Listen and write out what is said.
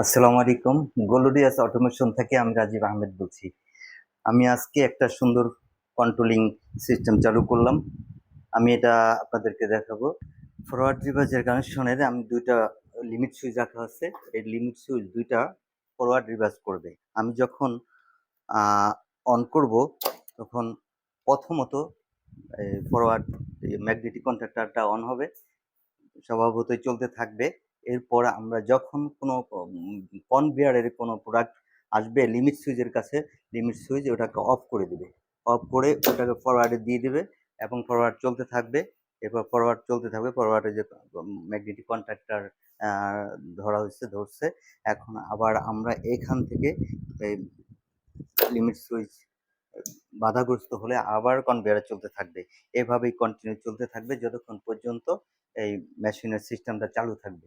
আসসালামু আলাইকুম। গোলোডিয়াস অটোমেশন থেকে আমি রাজীব আহমেদ বলছি। আমি আজকে একটা সুন্দর কন্ট্রোলিং সিস্টেম চালু করলাম। আমি এটা আপনাদেরকে দেখাবো। ফরওয়ার্ড রিভার্সের কানেকশনের আমি দুইটা লিমিট সুইচ রাখা আছে। এই লিমিট সুইচ দুইটা ফরওয়ার্ড রিভার্স করবে। আমি যখন অন করব, তখন প্রথমত ফরওয়ার্ড ম্যাগনেটিক কন্ট্রাক্টরটা অন হবে। স্বভাবতই চলতে থাকবে। এরপর আমরা যখন কোনো কনভেয়ারের কোনো প্রোডাক্ট আসবে লিমিট সুইচের কাছে লিমিট সুইচ ওটাকে অফ করে দিবে। অফ করে ওটাকে ফরওয়ার্ডে দিয়ে দিবে এবং ফরওয়ার্ড চলতে থাকবে। এরপর ফরওয়ার্ড চলতে থাকবে ফরওয়ার্ডে যে ম্যাগনেটিক কন্ট্রাক্টর ধরা হয়েছে, ধরছে। এখন আবার আমরা এখান থেকে এই লিমিট সুইচ বাধাগ্রস্ত হলে আবার কনভেয়ারে চলতে থাকবে। এভাবেই কন্টিনিউ চলতে থাকবে যতক্ষণ পর্যন্ত এই মেশিনের সিস্টেমটা চালু থাকবে।